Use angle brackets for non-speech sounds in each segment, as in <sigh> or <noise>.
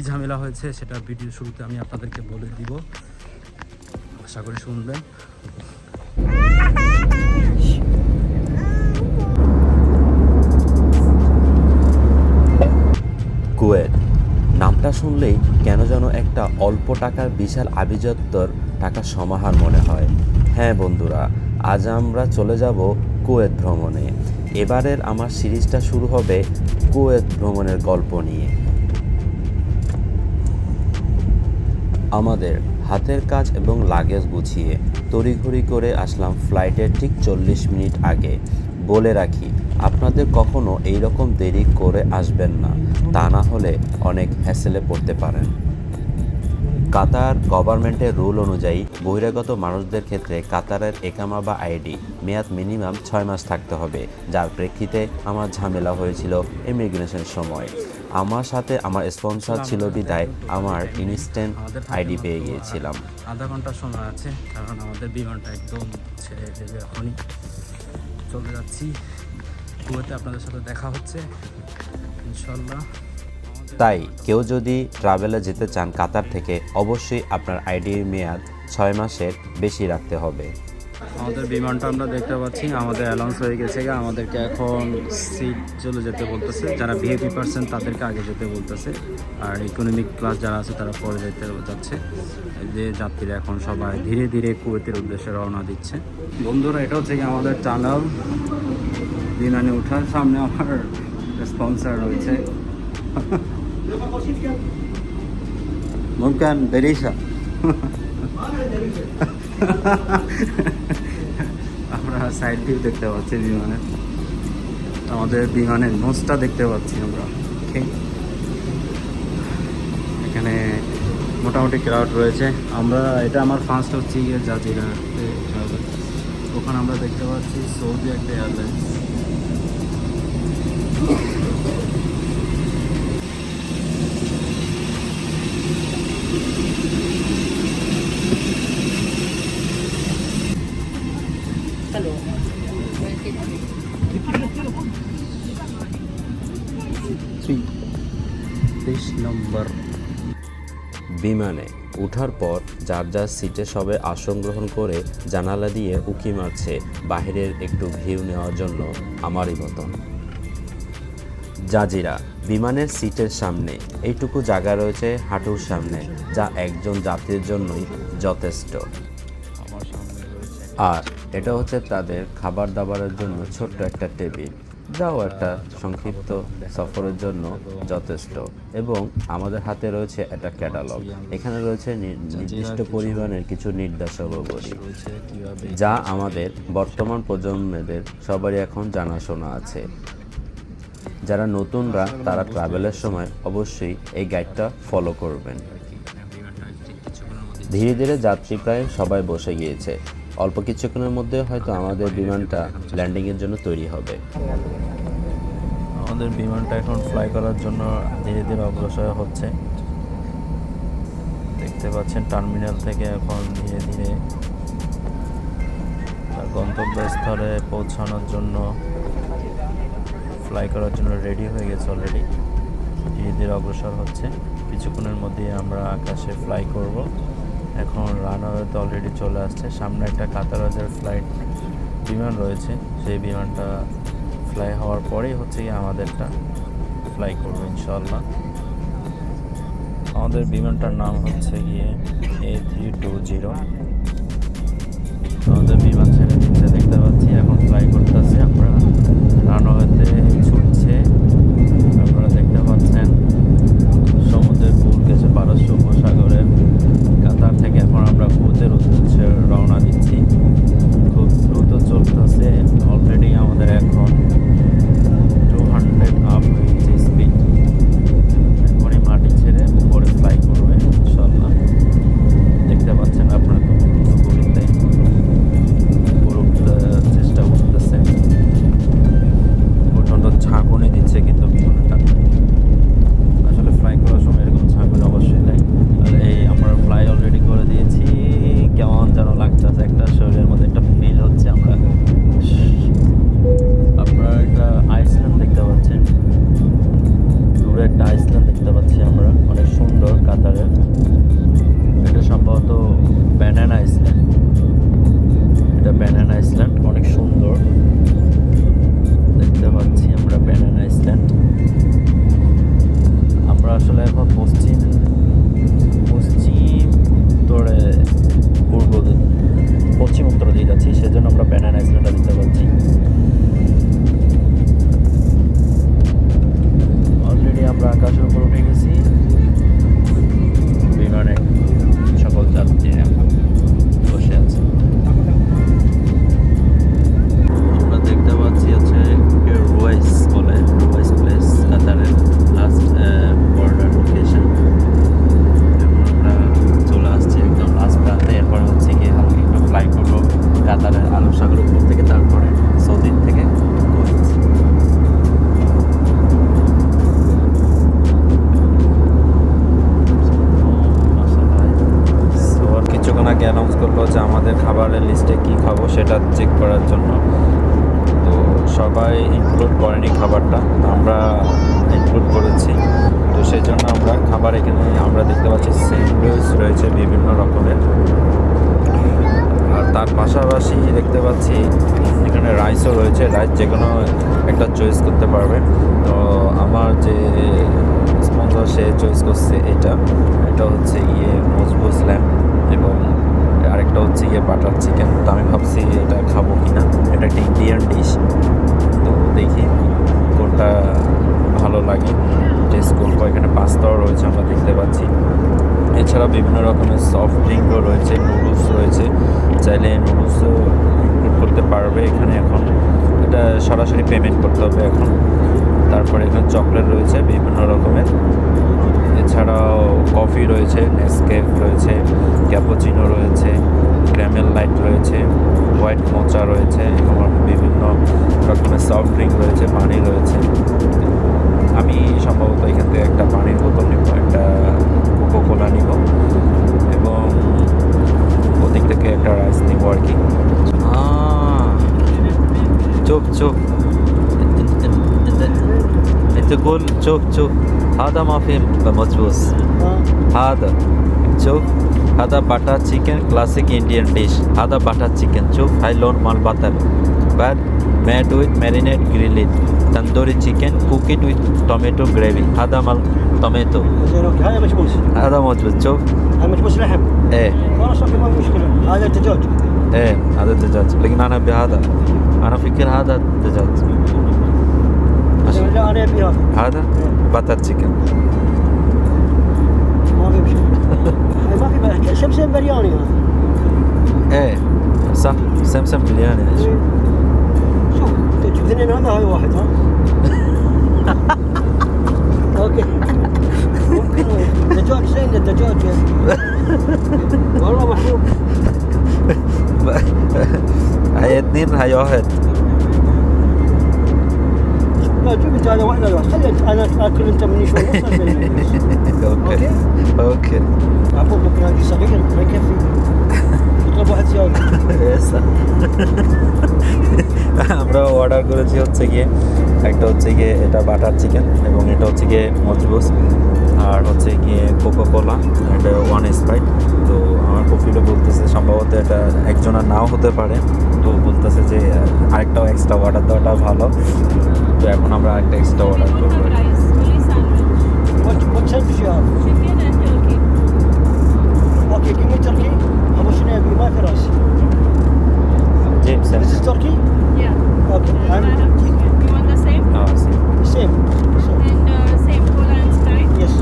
কী ঝামেলা হয়েছে সেটা ভিডিও শুরুতে আমি আপনাদেরকে বলে দিব। আশা করি শুনবেন। কুয়েত। নামটা শুনলেই কেন যেন একটা অল্প টাকার বিশাল আভিজাত্যর টাকার সমাহার মনে হয়। হ্যাঁ বন্ধুরা, আজ আমরা চলে যাব কুয়েত ভ্রমণে। এবারের আমার সিরিজটা শুরু হবে কুয়েত ভ্রমণের গল্প নিয়ে। আমাদের হাতের কাজ এবং লাগেজ গুছিয়ে তড়িঘড়ি করে আসলাম ফ্লাইটের ঠিক চল্লিশ মিনিট আগে। বলে রাখি, আপনাদের কখনো এই রকম দেরি করে আসবেন না, তা না হলে অনেক হ্যাসেলে পড়তে পারেন। কাতার গভর্নমেন্টের রুল অনুযায়ী বহিরাগত মানুষদের ক্ষেত্রে কাতারের একামা বা আইডি মেয়াদ মিনিমাম ছয় মাস থাকতে হবে। যার প্রেক্ষিতে আমার ঝামেলা হয়েছিল ইমিগ্রেশন সময়। আমার সাথে আমার স্পন্সর ছিল বিদায়। আমার ইনস্ট্যান্ট আইডি পেয়ে গিয়েছিলাম। আধা ঘণ্টা সময় আছে কারণ আমাদের বিমানটা একদম ছেড়ে দেবে এখনই। চলে যাচ্ছি। কুয়েতে আপনাদের সাথে দেখা হচ্ছে ইনশাল্লাহ তাই কেউ যদি ট্রাভেলে যেতে চান কাতার থেকে অবশ্যই আপনার আইডির মেয়াদ ছয় মাসের বেশি রাখতে হবে। আমাদের বিমানটা আমরা দেখতে পাচ্ছি আমাদের অ্যালাউন্স হয়ে গেছে গা আমাদেরকে এখন সিট চলে যেতে বলতেছে। যারা ভিআইপি পার্সেন্ট তাদেরকে আগে যেতে বলতেছে। আর ইকোনমিক ক্লাস যারা আছে তারা পরে যেতে যাচ্ছে। যে যাত্রীরা এখন সবাই ধীরে ধীরে কুয়েতের উদ্দেশ্যে রওনা দিচ্ছে। বন্ধুরা এটা হচ্ছে কি আমাদের টানেল বিমানে ওঠার সামনে আমার স্পন্সার রয়েছে। <laughs> মুমকান বেরিসা। আমরা সাইড ভিউ দেখতে পাচ্ছি বিমানের আমাদের বিমানের নোজটা দেখতে পাচ্ছি আমরা। Okay? এখানে মোটামুটি ক্রাউড রয়েছে। আমরা, এটা আমার ফার্স্ট হচ্ছে গিয়ে জাজিরা ওখানে আমরা দেখতে পাচ্ছি সৌদি একটা এয়ারলাইন্স নম্বর। বিমানে উঠার পর যার যার সিটে সবে আসন গ্রহণ করে জানালা দিয়ে উকি মারছে, বাহিরের একটু ভিউ নেওয়ার জন্য আমারই মতন। জাজিরা, বিমানের সিটের সামনে, এইটুকু জায়গা রয়েছে হাঁটুর সামনে, যা একজন যাত্রীর জন্যই যথেষ্ট। আর এটা হচ্ছে তাদের খাবার দাবারের জন্য ছোট্ট একটা টেবিল। যাও একটা সংক্ষিপ্ত সফরের জন্য যথেষ্ট। এবং আমাদের হাতে রয়েছে একটা ক্যাটালগ। এখানে রয়েছে নির্দিষ্ট পরিমাণের কিছু নির্দেশাবলী যা আমাদের বর্তমান প্রজন্মেদের সবারই এখন জানাশোনা আছে। যারা নতুনরা, তারা ট্রাভেলের সময় অবশ্যই এই গাইডটা ফলো করবেন। ধীরে ধীরে যাত্রী প্রায় সবাই বসে গিয়েছে। অল্প কিছুক্ষণের মধ্যে হয়তো আমাদের বিমানটা ল্যান্ডিংয়ের জন্য তৈরি হবে। আমাদের বিমানটা এখন ফ্লাই করার জন্য ধীরে ধীরে অগ্রসর হচ্ছে। দেখতে পাচ্ছেন টার্মিনাল থেকে এখন ধীরে ধীরে গন্তব্যস্থলে পৌঁছানোর জন্য ফ্লাই করার জন্য রেডি হয়ে গেছে অলরেডি ধীরে ধীরে অগ্রসর হচ্ছে। কিছুক্ষণের মধ্যেই আমরা আকাশে ফ্লাই করব। এখন রানওয়েতে অলরেডি চলে আসছে। সামনে একটা কাতারাজের ফ্লাইট বিমান রয়েছে। সেই বিমানটা ফ্লাই হওয়ার পরেই হচ্ছে গিয়ে আমাদেরটা ফ্লাই করবে ইনশাল্লাহ আমাদের বিমানটার নাম হচ্ছে গিয়ে এ থ্রি টু জিরো রকমের আর তার পাশাপাশি দেখতে পাচ্ছি এখানে রাইসও রয়েছে। রাইস যে কোনো একটা চয়েস করতে পারবে। তো আমার যে স্পন্সর সে চয়েস করছে এটা। এটা হচ্ছে ইয়ে মজবুজ ল্যাম্প এবং আরেকটা হচ্ছে ইয়ে বাটার চিকেন তো আমি ভাবছি এটা খাব কি না এটা একটা ইন্ডিয়ান ডিশ তো দেখি কোনটা ভালো লাগে। টেস্ট করব। এখানে পাস্তাও রয়েছে, আমরা দেখতে পাচ্ছি। এছাড়া বিভিন্ন রকমের সফট ড্রিঙ্কও রয়েছে নুডলস রয়েছে। চাইলে নুডলসও ইনক্লুড করতে পারবে। এখানে এখন এটা সরাসরি পেমেন্ট করতে হবে এখন। তারপরে এখানে চকলেট রয়েছে, বিভিন্ন রকমের। এছাড়াও কফি রয়েছে নেসকেফ রয়েছে ক্যাপোচিনো রয়েছে ক্যামেল লাইট রয়েছে হোয়াইট মোচা রয়েছে, এবং বিভিন্ন রকমের সফট ড্রিঙ্ক রয়েছে, পানি রয়েছে। আমি সম্ভবত এখান থেকে একটা পানির বোতল নিব, একটা কোকো কোলা নিব এবং ওদিক থেকে একটা রাইস নিব আর কি চুপ চুপ انت تقول شوف شوف هذا ما في مجبوس هذا شوف هذا باتر chicken classic Indian dish هذا باتر chicken شوف هاي لون مال باتر بعد made with marinade grilled تندوري chicken cooked with tomato gravy هذا مال أوكي. هذا مجبوس هذا مجبوس شوف هذا مجبوس لحم؟ إيه. خلاص أوكي ما في مشكلة. هذا دجاج إيه هذا دجاج لكن أنا بهذا أنا فكر هذا دجاج زين لا أنا أبي هذا. هذا؟ باتر chicken. ما في مشكلة. هاي ما في سمسم برياني هذا. إيه. صح سمسم بلياني إيش شوف تجيب اثنين هذا هاي واحد ها. <laughs> اوكي ممكن دجاج زين الدجاج والله محبوب هاي اثنين هاي واحد لا جيب انت هذا واحده واحد خلي انا اكل انت مني شوي نص زين. اوكي اوكي عفوا ممكن هذه صغير ما يكفي اطلب واحد زياده Yes, sir. আমরা অর্ডার করেছি হচ্ছে গিয়ে একটা হচ্ছে গিয়ে এটা বাটার চিকেন এবং এটা হচ্ছে গিয়ে মজবুস আর হচ্ছে গিয়ে কোকো কোলা এটা ওয়ান স্প্রাইট তো আমার কফিলও বলতেছে সম্ভবত এটা একজনের নাও হতে পারে তো বলতেছে যে আরেকটাও এক্সট্রা অর্ডার দেওয়াটা ভালো তো এখন আমরা আরেকটা এক্সট্রা অর্ডার করব Okay, give me turkey. My first. James. This is turkey? Yeah. Okay. I'm... have chicken. You want the same? Ah, sí. same same And uh, same cola and Sprite. yes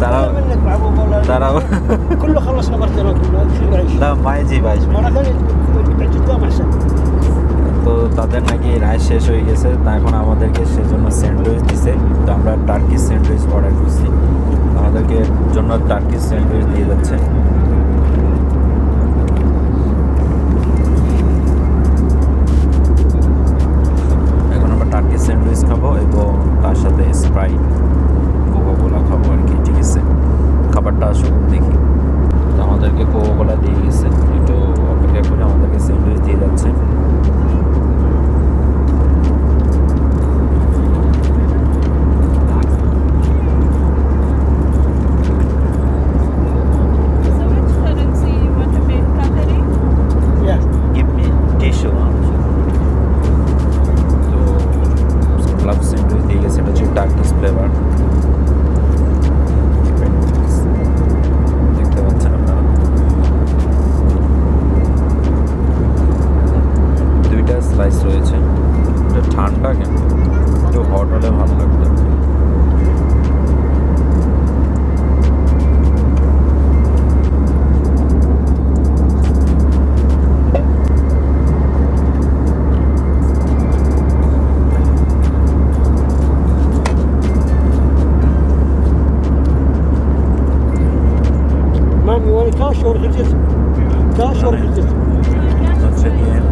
তারাও طلع منك معبوب والله তারাও كله خلصنا برتنا كله شو نعيش لا ما يجي বাইশ مره ثانيه بعد قدام احسن তো তাদের নাকি rice শেষ হয়ে গেছে তা এখন আমাদেরকে সেজন্য স্যান্ডউইচ দিছে তো আমরা টার্কিশ স্যান্ডউইচ অর্ডার করছি আমাদেরকে জন্য টার্কিশ স্যান্ডউইচ দিয়ে যাচ্ছে Każ organizes. Każ organizes. Once again,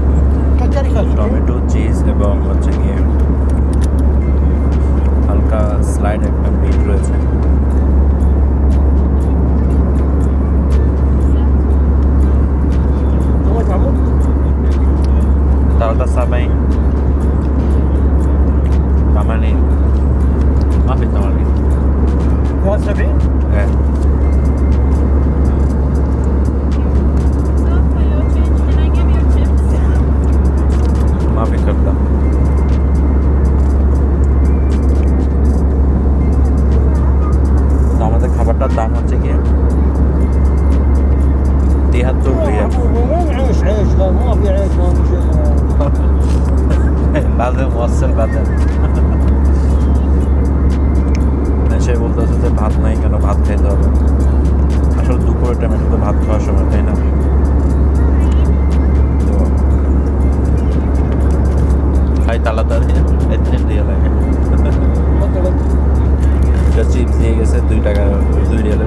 tomato cheese এবং হচ্ছে গিয়ে হালকা স্লাইড একটা বিট রয়েছে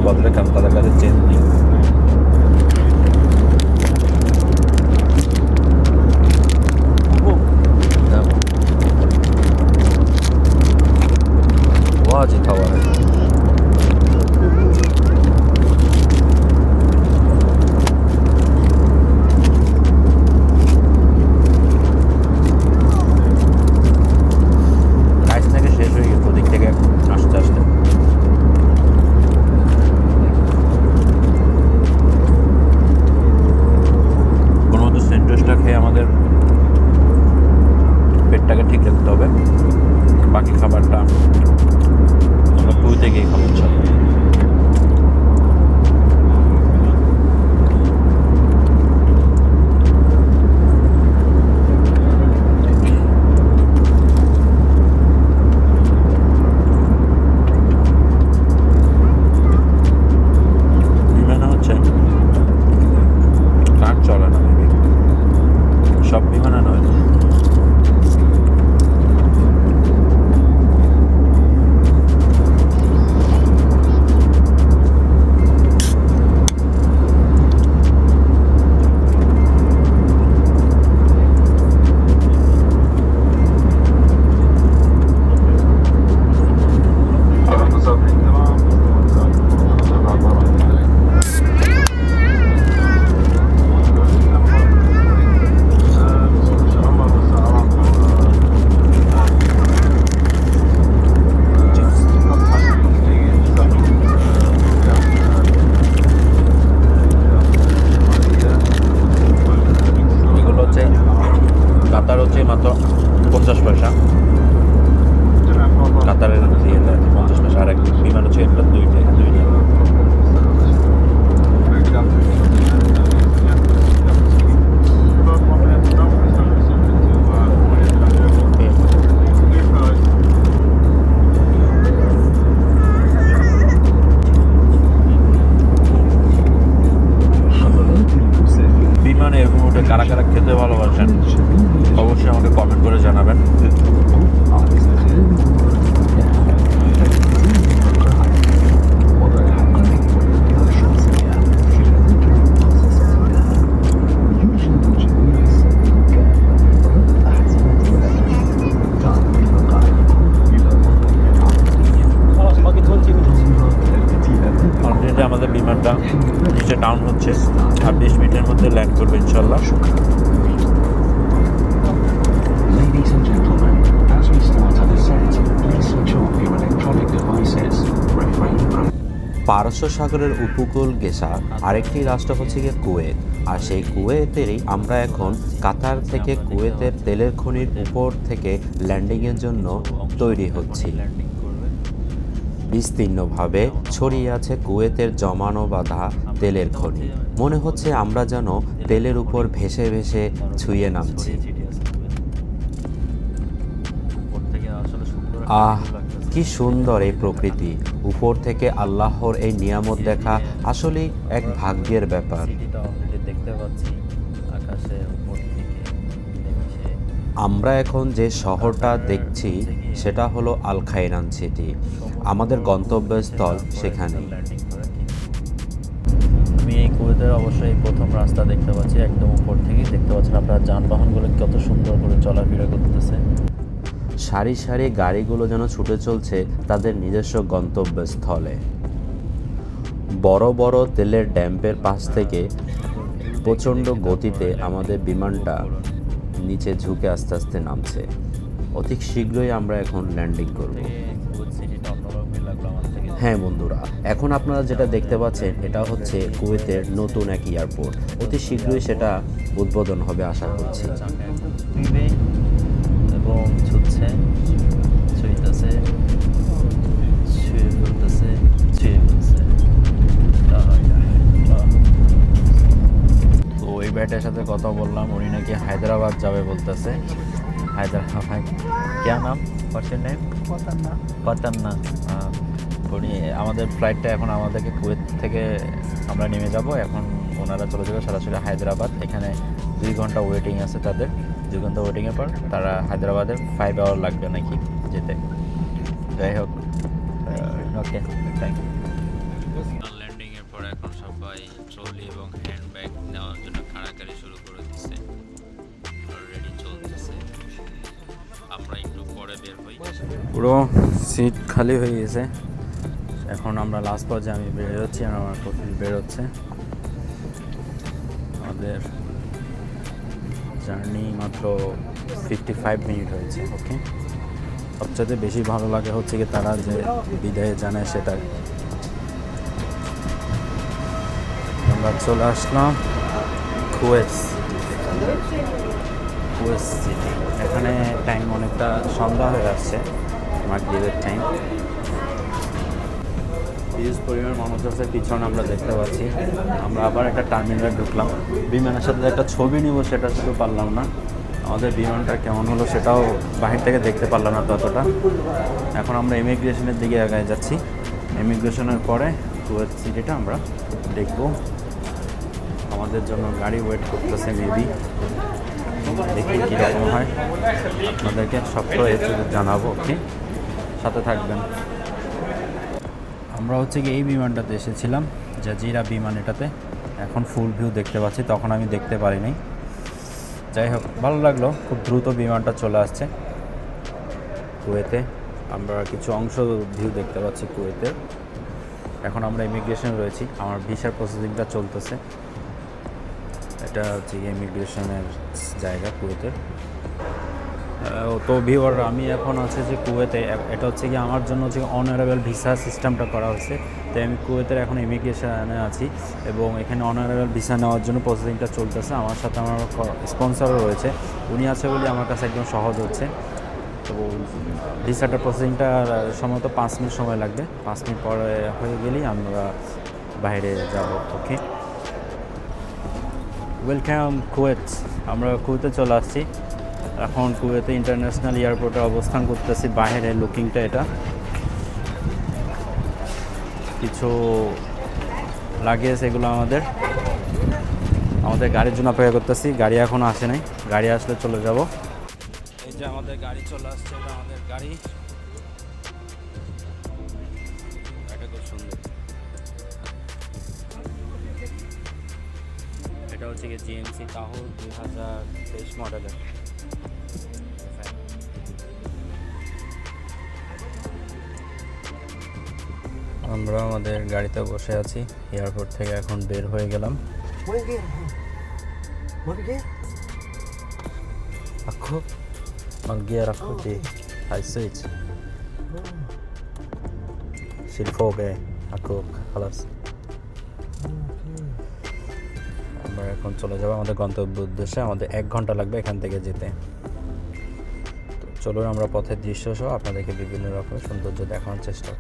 বদলে কারণ তাদের কাছে চেঞ্জ পেটটাকে ঠিক রাখতে হবে। বাকি খাবারটা আমরা কুইতে গিয়ে খাব কাতার হচ্ছে মাত্র পঞ্চাশ পয়সা। কাতারের পঞ্চাশ পয়সা। আর এক বিমান হচ্ছে একটা দুইটা দুই পারস্য সাগরের উপকূল ঘেঁষা আরেকটি রাষ্ট্র হচ্ছে গিয়ে কুয়েত। আর সেই কুয়েতেরই আমরা এখন কাতার থেকে কুয়েতের তেলের খনির উপর থেকে ল্যান্ডিংয়ের জন্য তৈরি হচ্ছি। বিস্তীর্ণভাবে ছড়িয়ে আছে কুয়েতের জমানো বাঁধা তেলের খনি। মনে হচ্ছে আমরা যেন তেলের উপর ভেসে ভেসে ছুঁয়ে নামছি। আহ কি সুন্দর এই প্রকৃতি। উপর থেকে আল্লাহর এই নিয়ামত দেখা আসলেই এক ভাগ্যের ব্যাপার। দেখতে পাচ্ছি উপর থেকে আমরা এখন যে শহরটা দেখছি সেটা হলো আল খাইরান সিটি। আমাদের গন্তব্যস্থল সেখানে আমি এই কুয়েতের অবশ্যই প্রথম রাস্তা দেখতে পাচ্ছি একদম উপর থেকেই দেখতে পাচ্ছেন। আপনার যানবাহনগুলো কত সুন্দর করে চলাফেরা করতেছে। সারি সারি গাড়িগুলো যেন ছুটে চলছে তাদের নিজস্ব গন্তব্যস্থলে। বড় বড় তেলের ড্যাম্পের পাশ থেকে প্রচণ্ড গতিতে আমাদের বিমানটা নিচে ঝুঁকে আস্তে আস্তে নামছে। অতি শীঘ্রই আমরা এখন ল্যান্ডিং করব। হ্যাঁ বন্ধুরা, এখন আপনারা যেটা দেখতে পাচ্ছেন, এটা হচ্ছে কুয়েতের নতুন এক এয়ারপোর্ট। অতি শীঘ্রই সেটা উদ্বোধন হবে আশা করছি। এবং ছুটছে ছুঁইতেছে ছুঁয়ে ফেলতেছে ছুঁয়ে ফেলছে তো ওই ব্যাটের সাথে কথা বললাম উনি নাকি হায়দ্রাবাদ যাবে বলতেছে। হায়দ্রাবাদ क्या নাম? হোয়াটস নেম পাতান্না। উনি আমাদের ফ্লাইটটা এখন আমাদেরকে কুয়েত থেকে আমরা নেমে যাব। এখন ওনারা চলে যাবে সরাসরি হায়দ্রাবাদ। এখানে দুই ঘণ্টা ওয়েটিং আছে তাদের। দুই ঘণ্টা ওয়েটিংয়ের পর তারা হায়দ্রাবাদে ফাইভ আওয়ার লাগবে নাকি যেতে। যাই হোক ওকে থ্যাংক ইউ ল্যান্ডিংয়ের পর এখন সবাই ট্রলি এবং হ্যান্ডব্যাগ নেওয়ার জন্য কাড়াকাড়ি শুরু করে দিচ্ছে অলরেডি চলতেছে। আমরা একটু পরে বের হই। পুরো সিট খালি হয়ে গেছে। এখন আমরা লাস্ট পর্যায়ে আমি বেরোচ্ছি আর আমার কফিল বেরোচ্ছে। আমাদের জার্নি মাত্র ফিফটি ফাইভ মিনিট হয়েছে ওকে সবচেয়ে বেশি ভালো লাগে হচ্ছে কি তারা যে বিদায় জানায় সেটা। আমরা চলে আসলাম কুয়েস কুয়েস সিটি এখানে টাইম অনেকটা সন্ধ্যা হয়ে আসছে, মাগরিবের টাইম হিউজ পরিমাণ মানুষ আছে পিছনে আমরা দেখতে পাচ্ছি। আমরা আবার একটা টার্মিনালে ঢুকলাম। বিমানের সাথে একটা ছবি নিব, সেটা শুধু পারলাম না। আমাদের বিমানটা কেমন হলো সেটাও বাহির থেকে দেখতে পারলাম না ততটা। এখন আমরা ইমিগ্রেশনের দিকে আগায় যাচ্ছি। ইমিগ্রেশনের পরে কুয়েত সিটিটা আমরা দেখব। আমাদের জন্য গাড়ি ওয়েট করতেছে মেবি দেখি কীরকম হয়। আপনাদেরকে সবটা একটু জানাব ওকে সাথে থাকবেন। আমরা হচ্ছে কি এই বিমানটাতে এসেছিলাম, জাজিরা বিমান এটাতে। এখন ফুল ভিউ দেখতে পাচ্ছি, তখন আমি দেখতে পারিনি। যাই হোক, ভালো লাগল, খুব দ্রুত বিমানটা চলে আসছে। কুয়েতে আমরা কিছু অংশ ভিউ দেখতে পাচ্ছি কুয়েতে। এখন আমরা ইমিগ্রেশন রয়েছি, আমার ভিসার প্রসেসিংটা চলতেছে। এটা হচ্ছে ইমিগ্রেশনের জায়গা কুয়েতের তো ভিওর আমি এখন আছে যে কুয়েতে। এটা হচ্ছে কি আমার জন্য হচ্ছে অনারেবল ভিসা সিস্টেমটা করা হয়েছে। তাই আমি কুয়েতের এখন ইমিগ্রেশনে আছি এবং এখানে অনারেবল ভিসা নেওয়ার জন্য প্রসেসিংটা চলতেছে। আমার সাথে আমার স্পন্সরও রয়েছে। উনি আছে বলে আমার কাছে একদম সহজ হচ্ছে। তো ভিসাটা প্রসেসিংটা সম্ভবত পাঁচ মিনিট সময় লাগবে। পাঁচ মিনিট পরে হয়ে গেলেই আমরা বাইরে যাব। Okay welcome Kuwait. আমরা কুয়েতে চলে আসছি। এখন কুয়েতে ইন্টারন্যাশনাল এয়ারপোর্টে অবস্থান করতেছি বাইরে লুকিংটা এটা। কিছু লাগেজ এগুলো আমাদের। আমাদের গাড়ির জন্য অপেক্ষা করতেছি, গাড়ি এখনও আসে নাই। গাড়ি আসলে চলে যাব। এই যে আমাদের গাড়ি চলে আসছে, এটা আমাদের গাড়ি। এটা হচ্ছে গিয়ে জিএমসি তাহুর দুই হাজার তেইশ মডেলের আমরা আমাদের গাড়িতে বসে আছি। এয়ারপোর্ট থেকে এখন বের হয়ে গেলাম। Mau pergi? Mau pergi? Aku Malgier aku di high switch শিল্পকে আকু খালাস। এখন চলে যাব। আমাদের গন্তব্য উদ্দেশ্যে আমাদের এক ঘণ্টা লাগবে এখান থেকে যেতে। তো চলুন আমরা পথের দৃশ্য সহ আপনাদেরকে বিভিন্ন রকমের সৌন্দর্য দেখানোর চেষ্টা